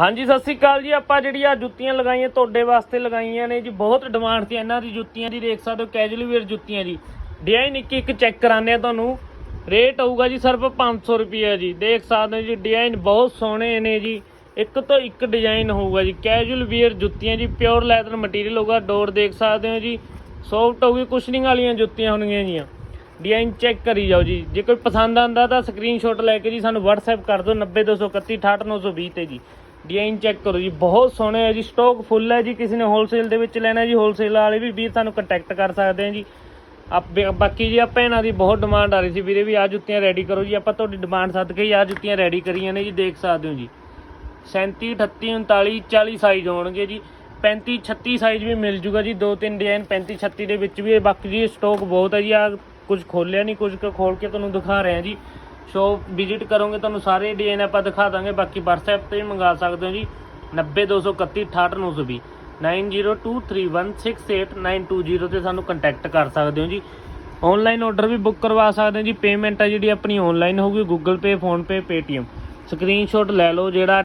ਹਾਂਜੀ, ਸਤਿ ਸ੍ਰੀ ਅਕਾਲ ਜੀ। ਆਪਾਂ ਜਿਹੜੀ ਆ ਜੁੱਤੀਆਂ ਲਗਾਈਆਂ, ਤੁਹਾਡੇ ਵਾਸਤੇ ਲਗਾਈਆਂ ਨੇ ਜੀ। ਬਹੁਤ ਡਿਮਾਂਡ ਸੀ ਇਹਨਾਂ ਦੀ ਜੁੱਤੀਆਂ ਦੀ, ਦੇਖ ਸਕਦੇ ਹੋ ਕੈਜੂਅਲ ਵੇਅਰ ਜੁੱਤੀਆਂ ਜੀ। ਡਿਜ਼ਾਈਨ ਇੱਕ ਇੱਕ ਚੈੱਕ ਕਰਾਉਂਦੇ ਆ ਤੁਹਾਨੂੰ ਰੇਟ ਹੋਊਗਾ ਜੀ ਸਿਰਫ 500 ਰੁਪਏ ਜੀ। ਦੇਖ ਸਕਦੇ ਹੋ ਜੀ ਡਿਜ਼ਾਈਨ ਬਹੁਤ ਸੋਹਣੇ ਨੇ ਜੀ। ਇੱਕ ਤੋਂ ਇੱਕ ਡਿਜ਼ਾਈਨ ਹੋਊਗਾ ਜੀ। ਕੈਜੂਅਲ ਵੇਅਰ ਜੁੱਤੀਆਂ ਜੀ ਪਿਓਰ ਲੈਦਰ ਮਟੀਰੀਅਲ ਹੋਊਗਾ। ਡੋਰ ਦੇਖ ਸਕਦੇ ਹੋ ਜੀ ਸੌਫਟ ਹੋਊਗੀ ਕੁਸ਼ਨਿੰਗ ਵਾਲੀਆਂ ਜੁੱਤੀਆਂ ਹੋਣਗੀਆਂ ਜੀ ਡਿਜ਼ਾਈਨ ਚੈੱਕ ਕਰੀ ਜਾਓ ਜੀ। ਜੇ ਕੋਈ ਪਸੰਦ ਆਂਦਾ ਤਾਂ ਸਕਰੀਨਸ਼ਾਟ ਲੈ ਕੇ ਜੀ ਸਾਨੂੰ WhatsApp ਕਰ ਦਿਓ 90231 68920 ਤੇ ਜੀ। ਡਿਜ਼ਾਈਨ ਚੈੱਕ ਕਰੋ ਜੀ, ਬਹੁਤ ਸੋਹਣੇ ਹੈ ਜੀ ਸਟਾਕ ਫੁੱਲ ਹੈ ਜੀ, ਕਿਸੇ ਨੇ ਹੋਲਸੇਲ ਦੇ ਵਿੱਚ ਲੈਣਾ ਜੀ ਹੋਲਸੇਲ ਵਾਲੇ ਵੀ ਵੀਰ ਸਾਨੂੰ ਕੰਟੈਕਟ ਕਰ ਸਕਦੇ ਆ ਜੀ। ਆਪ ਬਾਕੀ ਜੀ ਆ ਭੈਣਾਂ ਦੀ ਬਹੁਤ ਡਿਮਾਂਡ ਆ ਰਹੀ ਸੀ, ਵੀਰੇ ਵੀ ਆ ਜੁੱਤੀਆਂ ਰੈਡੀ ਕਰੋ ਜੀ, ਆਪਾਂ ਤੁਹਾਡੀ ਡਿਮਾਂਡ ਸਦਕੇ ਹੀ ਆ ਜੁੱਤੀਆਂ ਰੈਡੀ ਕਰੀਆਂ ਨੇ ਜੀ, ਦੇਖ ਸਕਦੇ ਹੋ ਜੀ। 37 38 39 40 ਸਾਈਜ਼ ਹੋਣਗੇ ਜੀ 35 36 ਸਾਈਜ਼ ਵੀ ਮਿਲ ਜੂਗਾ ਜੀ, ਦੋ ਤਿੰਨ ਡਿਜ਼ਾਈਨ 35 36 ਦੇ ਵਿੱਚ ਵੀ ਬਾਕੀ ਜੀ ਸਟਾਕ ਬਹੁਤ ਹੈ ਜੀ ਆ ਕੁਝ ਖੋਲਿਆ ਨਹੀਂ ਕੁਝ ਕੁ ਖੋਲ ਕੇ ਤੁਹਾਨੂੰ ਦਿਖਾ ਰਹੇ ਹਾਂ ਜੀ। ਸ਼ੋਪ ਵਿਜ਼ਿਟ ਕਰੋਗੇ, ਤੁਹਾਨੂੰ ਸਾਰੇ ਡਿਜ਼ਾਈਨ ਆਪਾਂ ਦਿਖਾ ਦਾਂਗੇ। ਬਾਕੀ WhatsApp ਤੇ ਵੀ ਮੰਗਾ ਸਕਦੇ ਹੋ ਜੀ। 90231 68920 9023168920 ਤੇ ਸਾਨੂੰ ਕੰਟੈਕਟ ਕਰ ਸਕਦੇ ਹੋ ਜੀ। ਆਨਲਾਈਨ ਆਰਡਰ ਵੀ ਬੁੱਕ ਕਰਵਾ ਸਕਦੇ ਹੋ ਜੀ। ਪੇਮੈਂਟ ਹੈ ਜਿਹੜੀ ਆਪਣੀ ਆਨਲਾਈਨ ਹੋਊਗੀ। Google Pay PhonePe Paytm screenshot ਲੈ ਲਓ ਜਿਹੜਾ